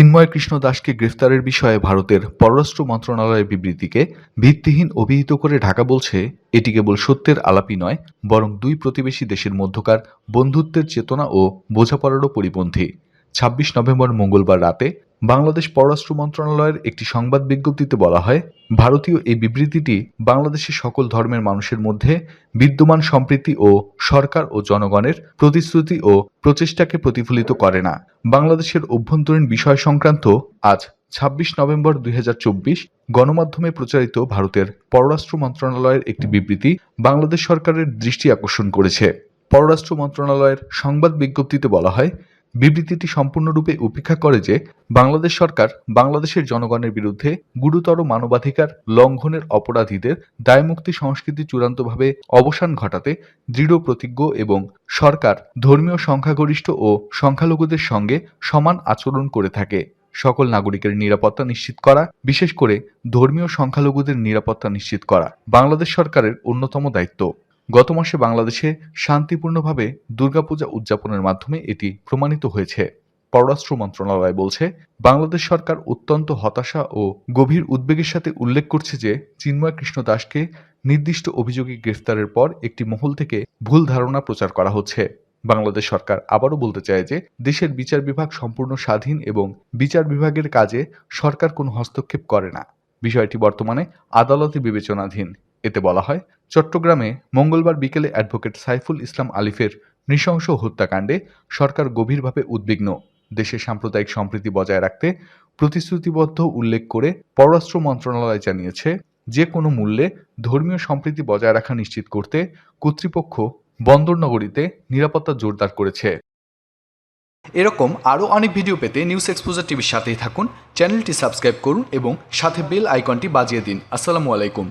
চিন্ময় কৃষ্ণ দাসকে গ্রেফতারের বিষয়ে ভারতের পররাষ্ট্র মন্ত্রণালয়ের বিবৃতিকে ভিত্তিহীন অভিহিত করে ঢাকা বলছে, এটি কেবল সত্যের আলাপই নয়, বরং দুই প্রতিবেশী দেশের মধ্যকার বন্ধুত্বের চেতনা ও বোঝাপড়ারও পরিপন্থী। ছাব্বিশ নভেম্বর মঙ্গলবার রাতে বাংলাদেশ পররাষ্ট্র মন্ত্রণালয়ের একটি সংবাদ বিজ্ঞপ্তিতে বলা হয়, ভারতীয় এই বিবৃতিটি বাংলাদেশের সকল ধর্মের মানুষের মধ্যে বিদ্যমান সম্প্রীতি ও সরকার ও জনগণের প্রতিশ্রুতি ও প্রচেষ্টাকে প্রতিফলিত করে না। বাংলাদেশের অভ্যন্তরীণ বিষয় সংক্রান্ত আজ ছাব্বিশ নভেম্বর দুই হাজার চব্বিশ গণমাধ্যমে প্রচারিত ভারতের পররাষ্ট্র মন্ত্রণালয়ের একটি বিবৃতি বাংলাদেশ সরকারের দৃষ্টি আকর্ষণ করেছে। পররাষ্ট্র মন্ত্রণালয়ের সংবাদ বিজ্ঞপ্তিতে বলা হয় বিবৃতিটি সম্পূর্ণরূপে উপেক্ষা করে যে, বাংলাদেশ সরকার বাংলাদেশের জনগণের বিরুদ্ধে গুরুতর মানবাধিকার লঙ্ঘনের অপরাধীদের দায়মুক্তি সংস্কৃতি চূড়ান্তভাবে অবসান ঘটাতে দৃঢ় প্রতিজ্ঞ এবং সরকার ধর্মীয় সংখ্যাগরিষ্ঠ ও সংখ্যালঘুদের সঙ্গে সমান আচরণ করে থাকে। সকল নাগরিকের নিরাপত্তা নিশ্চিত করা, বিশেষ করে ধর্মীয় সংখ্যালঘুদের নিরাপত্তা নিশ্চিত করা, বাংলাদেশ সরকারের অন্যতম দায়িত্ব। গত মাসে বাংলাদেশে শান্তিপূর্ণভাবে দুর্গাপূজা উদযাপনের মাধ্যমে এটি প্রমাণিত হয়েছে। পররাষ্ট্র মন্ত্রণালয় বলছে, বাংলাদেশ সরকার অত্যন্ত হতাশা ও গভীর উদ্বেগের সাথে উল্লেখ করছে যে চিন্ময় কৃষ্ণ দাসকে নির্দিষ্ট অভিযোগে গ্রেফতারের পর একটি মহল থেকে ভুল ধারণা প্রচার করা হচ্ছে। বাংলাদেশ সরকার আবারও বলতে চায় যে দেশের বিচার বিভাগ সম্পূর্ণ স্বাধীন এবং বিচার বিভাগের কাজে সরকার কোনো হস্তক্ষেপ করে না। বিষয়টি বর্তমানে আদালতে বিবেচনাধীন। এতে বলা হয়, চট্টগ্রামে মঙ্গলবার বিকেলে অ্যাডভোকেট সাইফুল ইসলাম আলিফের নৃশংস হত্যাকাণ্ডে সরকার গভীরভাবে উদ্বিগ্ন। দেশে সাম্প্রদায়িক সম্প্রীতি বজায় রাখতে প্রতিশ্রুতিবদ্ধ উল্লেখ করে পররাষ্ট্র মন্ত্রণালয় জানিয়েছে, যে কোনো মূল্যে ধর্মীয় সম্প্রীতি বজায় রাখা নিশ্চিত করতে কর্তৃপক্ষ বন্দরনগরীতে নিরাপত্তা জোরদার করেছে। এরকম আরও অনেক ভিডিও পেতে নিউজ এক্সপোজার টিভির সাথেই থাকুন, চ্যানেলটি সাবস্ক্রাইব করুন এবং সাথে বেল আইকনটি বাজিয়ে দিন। আসসালামু আলাইকুম।